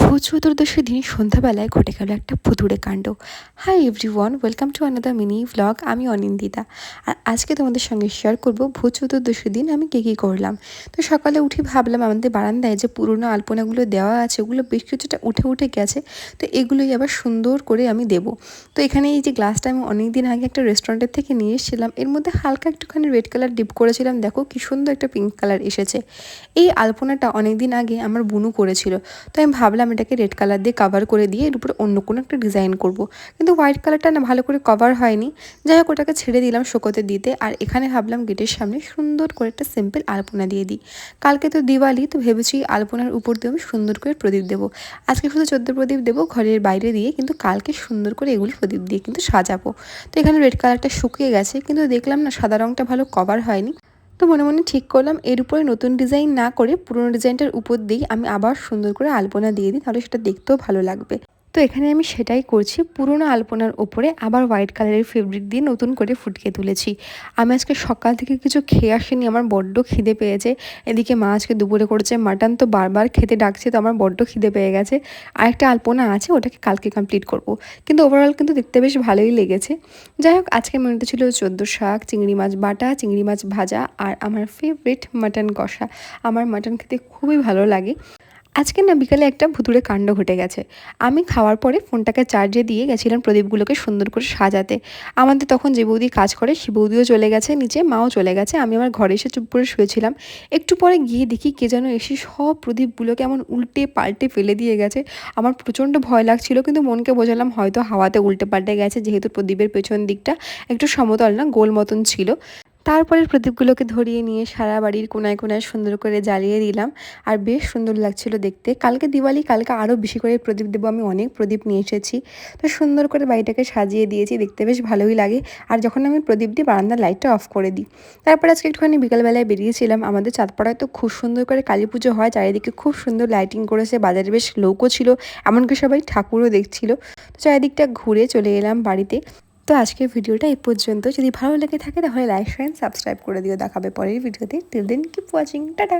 ভূত চতুর্দশীর দিন সন্ধ্যাবেলায় ঘটে গেল একটা ভুতুড়ে কাণ্ড। Hi everyone welcome to another mini vlog আমি অনিন্দিতা। আর আজকে তোমাদের সঙ্গে শেয়ার করব ভূত চতুর্দশীর দিন আমি কী কী করলাম। তো সকালে উঠে ভাবলাম আমাদের বারান্দায় যে পুরনো আলপনাগুলো দেওয়া আছে, ওগুলো বেশ কিছুটা উঠে উঠে গেছে, তো এগুলোই আবার সুন্দর করে আমি দেবো। তো এখানে এই যে গ্লাসটা আমি অনেক দিন আগে একটা রেস্টুরেন্টের থেকে নিয়ে এসেছিলাম, এর মধ্যে হালকা একটুখানি রেড কালার ডিপ করেছিলাম। দেখো কি সুন্দর একটা পিঙ্ক কালার এসেছে। এই আলপনাটা অনেক দিন আগে আমার বুনু করেছিল, তো আমি ভাবলাম এটাকে রেড কালার দিয়ে কাভার করে দিয়ে এর উপরে অন্য কোনো একটা ডিজাইন করব। কিন্তু হোয়াইট কালারটা না ভালো করে কভার হয়নি। যাই হোক, ওটাকে ছেড়ে দিলাম শোকোতে দিতে। আর এখানে ভাবলাম গেটের সামনে সুন্দর করে একটা সিম্পল আলপনা দিয়ে দিই। কালকে তো দিওয়ালি, তো ভেবেছি আলপনার উপর দিয়ে আমি সুন্দর করে প্রদীপ দেবো। আজকে শুধু চোদ্দ প্রদীপ দেবো ঘরের বাইরে দিয়ে, কিন্তু কালকে সুন্দর করে এগুলি প্রদীপ দিয়ে কিন্তু সাজাবো। তো এখানে রেড কালারটা শুকিয়ে গেছে, কিন্তু দেখলাম না সাদা রঙটা ভালো কভার হয়নি। তো মনে মনে ঠিক করলাম, এর উপরে নতুন ডিজাইন না করে পুরনো ডিজাইনটার উপর দিয়েই আমি আবার সুন্দর করে আলপনা দিয়ে দিই, তাহলে সেটা দেখতেও ভালো লাগবে। তো এখানে আমি সেটাই করছি। পুরোনো আলপনার ওপরে আবার হোয়াইট কালারের ফেব্রিক দিয়ে নতুন করে ফুটকে তুলেছি। আমি আজকে সকাল থেকে কিছু খেয়ে আসিনি, আমার বড্ড খিদে পেয়েছে। এদিকে মা আজকে দুপুরে করেছে মাটন, তো বারবার খেতে ডাকছে, তো আমার বড্ড খিদে পেয়ে গেছে। আর একটা আলপনা আছে, ওটাকে কালকে কমপ্লিট করব। কিন্তু ওভারঅল কিন্তু দেখতে বেশ ভালোই লেগেছে। যাই হোক, আজকের মেনুতে ছিল চোদ্দ শাক, চিংড়ি মাছ বাটা, চিংড়ি মাছ ভাজা, আর আমার ফেভারিট মাটন কষা। আমার মাটন খেতে খুবই ভালো লাগে। আজকে না বিকালে একটা ভুতুড়ে কাণ্ড ঘটে গেছে। আমি খাওয়ার পরে ফোনটাকে চার্জে দিয়ে গেছিলাম প্রদীপগুলোকে সুন্দর করে সাজাতে। আমাদের তখন যে বৌদি কাজ করে, সে বৌদিও চলে গেছে, নিচে মাও চলে গেছে। আমি আমার ঘরে এসে চুপ করে শুয়েছিলাম। একটু পরে গিয়ে দেখি কে যেন এসে সব প্রদীপগুলোকে এমন উল্টে পাল্টে ফেলে দিয়ে গেছে। আমার প্রচণ্ড ভয় লাগছিল, কিন্তু মনকে বোঝালাম হয়তো হাওয়াতে উল্টে পাল্টে গেছে, যেহেতু প্রদীপের পেছন দিকটা একটু সমতল না, গোল মতন ছিল। তারপরে প্রদীপগুলোকে ধরিয়ে নিয়ে সারা বাড়ির কোনায় কোনায় সুন্দর করে জ্বালিয়ে দিলাম। আর বেশ সুন্দর লাগছিল দেখতে। কালকে দিওয়ালি, কালকে আরও বেশি করে প্রদীপ দেবো। আমি অনেক প্রদীপ নিয়ে এসেছি। তো সুন্দর করে বাড়িটাকে সাজিয়ে দিয়েছি। দেখতে বেশ ভালোই লাগে। আর যখন আমি প্রদীপ দিই বারান্দার লাইটটা অফ করে দিই। তারপর আজকে একটুখানি বিকালবেলায় বেরিয়েছিলাম। আমাদের চাঁদপাড়ায় তো খুব সুন্দর করে কালী পুজো হয়। চারিদিকে খুব সুন্দর লাইটিং করেছে। বাজারে বেশ লোকও ছিল। এমনকি সবাই ঠাকুরও দেখছিল। তো চারিদিকটা ঘুরে চলে এলাম বাড়িতে। তো আজকের ভিডিওটা এই পর্যন্ত। যদি ভালো লেগে থাকে তাহলে লাইক শেয়ার সাবস্ক্রাইব করে দিও। দেখাবে পরের ভিডিওতে। টিল দিন কিপ ওয়াচিং টাটা।